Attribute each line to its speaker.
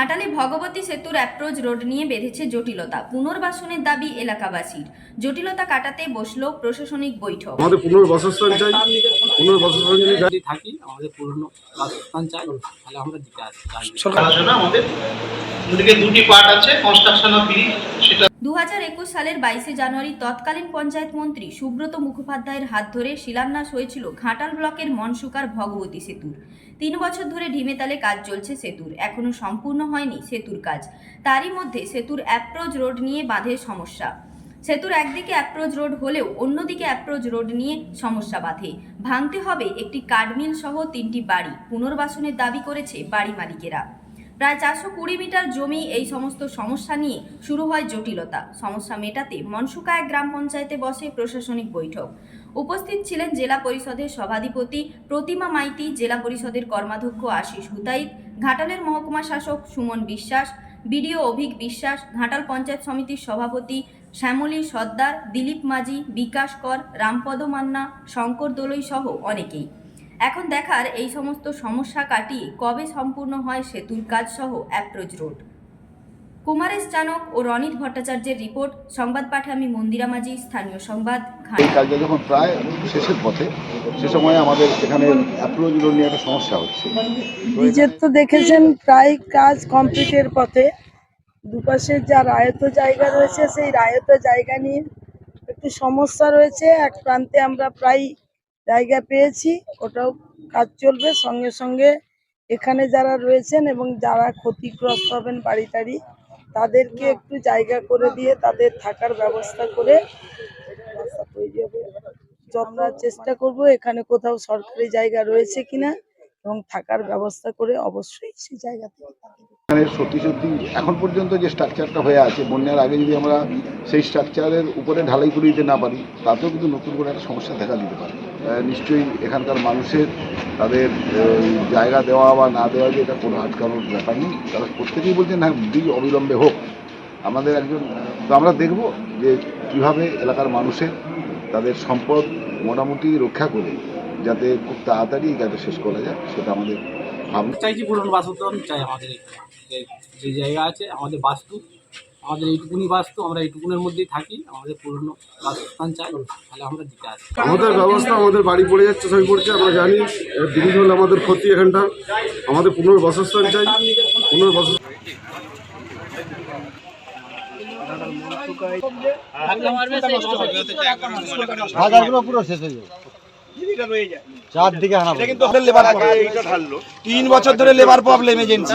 Speaker 1: ঘাটালে ভগবতী সেতুর approach road নিয়ে বেঁধেছে জটিলতা। পুনর্বাসনের দাবি এলাকাবাসীর। জটিলতা কাটাতে বসল প্রশাসনিক বৈঠক।
Speaker 2: আমাদের পুনর্বাসস্থান চাই। পুনর্বাসস্থান যদি
Speaker 3: থাকি আমাদের পুরনো বাসস্থান চাই তাহলে আমরা দিতে আসি।
Speaker 4: সরকার আমাদের। দুটি পার্ট আছে কনস্ট্রাকশন অফ ব্রিজ
Speaker 1: দু হাজার একুশ সালের বাইশে জানুয়ারি তৎকালীন পঞ্চায়েত মন্ত্রী সুব্রত মুখোপাধ্যায়ের হাত ধরে শিলান্যাস হয়েছিল ঘাটাল ব্লকের মনসুকার ভগবতী সেতুর। তিন বছর ধরে ঢিমেতালে কাজ চলছে সেতুর। এখনও সম্পূর্ণ হয়নি সেতুর কাজ। তারই মধ্যে সেতুর অ্যাপ্রোচ রোড নিয়ে বাঁধে সমস্যা। সেতুর একদিকে অ্যাপ্রোচ রোড হলেও অন্যদিকে অ্যাপ্রোচ রোড নিয়ে সমস্যা বাঁধে। ভাঙতে হবে একটি কাঠমিল সহ তিনটি বাড়ি। পুনর্বাসনের দাবি করেছে বাড়ি মালিকেরা। প্রায় চারশো কুড়ি মিটার জমি এই সমস্ত সমস্যা নিয়ে শুরু হয় জটিলতা। সমস্যা মেটাতে মনসুকায় গ্রাম পঞ্চায়েতে বসে প্রশাসনিক বৈঠক। উপস্থিত ছিলেন জেলা পরিষদের সভাধিপতি প্রতিমা মাইতি, জেলা পরিষদের কর্মাধ্যক্ষ আশিস হুতাইত ঘাটালের মহকুমা শাসক সুমন বিশ্বাস, বিডিও অভিক বিশ্বাস, ঘাটাল পঞ্চায়েত সমিতির সভাপতি শ্যামলী সর্দার, দিলীপ মাঝি, বিকাশ কর, রামপদ মান্না, শঙ্কর দোলই সহ অনেকেই। এখন দেখার এই সমস্ত সমস্যা কাটিয়ে কবে সম্পূর্ণ হয় সেতুর কাজ সহ অ্যাপ্রোচ রোড কুমারেশ চানক ও রনিত ভট্টাচার্যের রিপোর্ট সংবাদ পাঠে আমি মন্দিরা মাঝি স্থানীয় সংবাদ
Speaker 5: এই
Speaker 1: ঘাট
Speaker 5: কাজটা যখন প্রায় শেষের পথে। সে সময় আমাদের এখানে অ্যাপ্রোচ রোড নিয়ে একটা সমস্যা হচ্ছে।
Speaker 6: নিজের তো দেখেছেন প্রায় কাজ কমপ্লিটের পথে। দুপাশে যা রায়ত জায়গা রয়েছে সেই রায়ত জায়গা নিয়ে একটু সমস্যা রয়েছে। এক প্রান্তে আমরা প্রায় জায়গা পেয়েছি, ওটাও কাজ চলবে। সঙ্গে সঙ্গে এখানে যারা রয়েছেন এবং যারা ক্ষতিগ্রস্ত হবেন বাড়ি টাড়ি তাদেরকে একটু জায়গা করে দিয়ে তাদের থাকার ব্যবস্থা করে যত্ন চেষ্টা করব, এখানে কোথাও সরকারি জায়গা রয়েছে কিনা এবং থাকার ব্যবস্থা করে অবশ্যই সেই জায়গা থেকে
Speaker 5: এখানে সত্যি সত্যি এখন পর্যন্ত যে স্ট্রাকচারটা হয়ে আছে, বন্যার আগে যদি আমরা সেই স্ট্রাকচারের উপরে ঢালাই করে দিতে না পারি, তাতেও কিন্তু নতুন করে একটা সমস্যা দেখা দিতে পারে। নিশ্চয়ই এখানকার মানুষের তাদের জায়গা দেওয়া বা না দেওয়া যে এটা কোনো আটকানোর ব্যাপার নেই। তারা প্রত্যেকেই বলছেন হ্যাঁ ব্রিজ অবিলম্বে হোক। আমাদের একজন, তো আমরা দেখব যে কীভাবে এলাকার মানুষের তাদের সম্পদ মোটামুটি রক্ষা করে, যাতে খুব তাড়াতাড়ি কাজটা শেষ করা যায়, সেটা আমাদের ভাবনা।
Speaker 3: চাইছি পুরনো বাসস্থান চাই আমাদের যে জায়গা আছে, আমাদের বাস্তু আমাদের এইটুকুনি বাস্তু আমরা এইটুকুনের মধ্যেই থাকি আমাদের পুরনো বাসস্থান চাই তাহলে আমরা দিতে আসি।
Speaker 2: আমাদের ব্যবস্থা আমাদের বাড়ি পড়ে যাচ্ছে সবই পড়ছে আমরা জানি। ব্রিজ হলে আমাদের ক্ষতি এখানটা। আমাদের পুনর্বাসস্থান চাই পুনর্বাসস্থান
Speaker 7: বাজারগুলো পুরো শেষ হয়ে যাবে। চারদিকে হানা
Speaker 8: কিন্তু লেবার তিন বছর ধরে লেবার প্রবলেম এজেন্সি